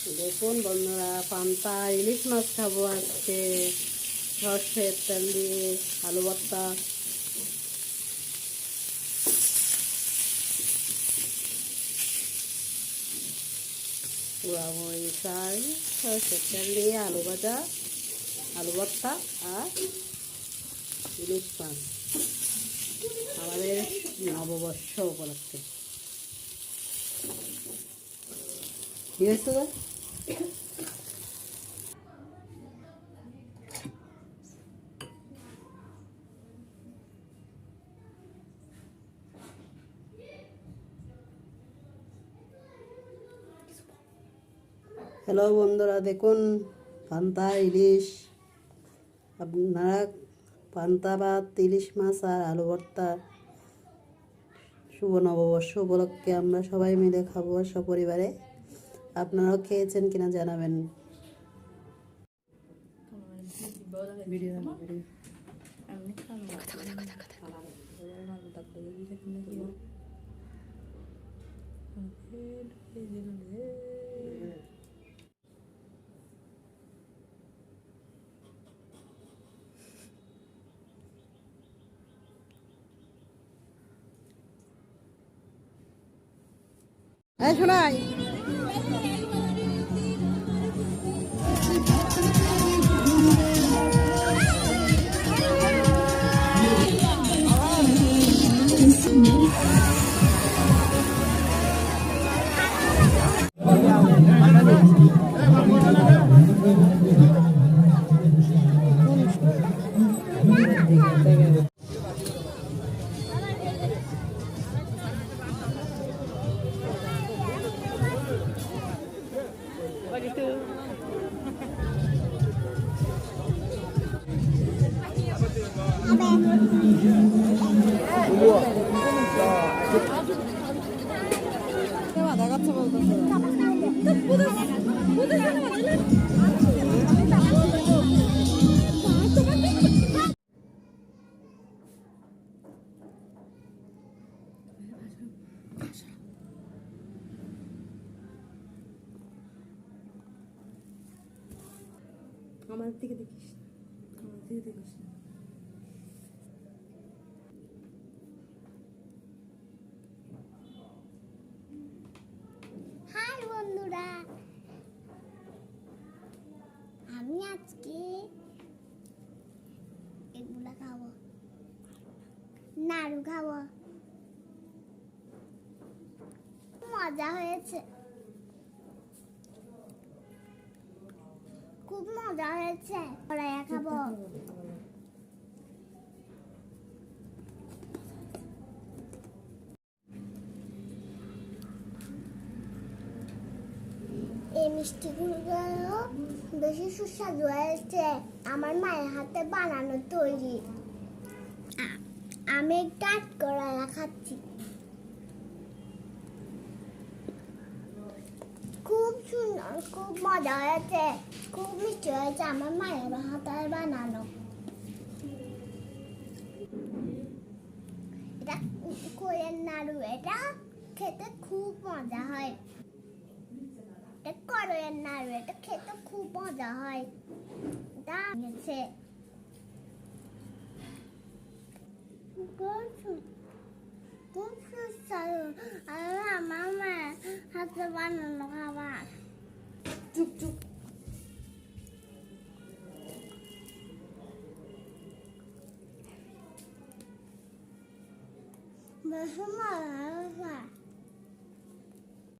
দেখুন বন্ধুরা, পান্তা, ইলিশ মাছ খাব আজকে। সর্ষের তেল দিয়ে আলু ভর্তা। পোড়ামরিচ আর সর্ষের তেল দিয়ে আলু ভাজা, আলু ভর্তা আর ইলিশ মাছ। আমাদের নববর্ষ উপলক্ষে। কি হয়েছে গো? হ্যালো বন্ধুরা, দেখুন, পান্তা ইলিশ। আপনারা পান্তা ভাত ইলিশ মাছ আর আলু ভর্তা শুভ নববর্ষ উপলক্ষে আমরা সবাই মিলে খাব সপরিবারে। আপনারাও খেয়েছেন কিনা জানাবেন। ভিডিও ভিডিও এই শোনাই। আমার দিকে দেখিস আমার দিকে দেখিস না হাই বন্ধুরা আমি আজকে এগুলা খাব। নাড়ু খাব। মজা হয়েছে। খুব মজা হয়েছে। পড়াইয়া খাব। মিষ্টিগুলো বেশি সুস্বাদু হয়েছে। আমার মায়ের হাতে বানানো তৈরি। আমি কাট করা খাচ্ছি। খুব সুন্দর, খুব মজা হয়েছে, খুব মিষ্টি হয়েছে আমার মায়ের হাতে বানানো। এটা কোয়ের নাড়ু, এটা খেতে খুব মজা হয়। এটা করয়ের নাড়ু এটা খেতে খুব মজা হয় এটা গেছে খুব সু- খুব সুস্বাদু আর আমার মায়ের হাতে বানানো খাবার চুপ চুপ বেশি মজা হয়েছে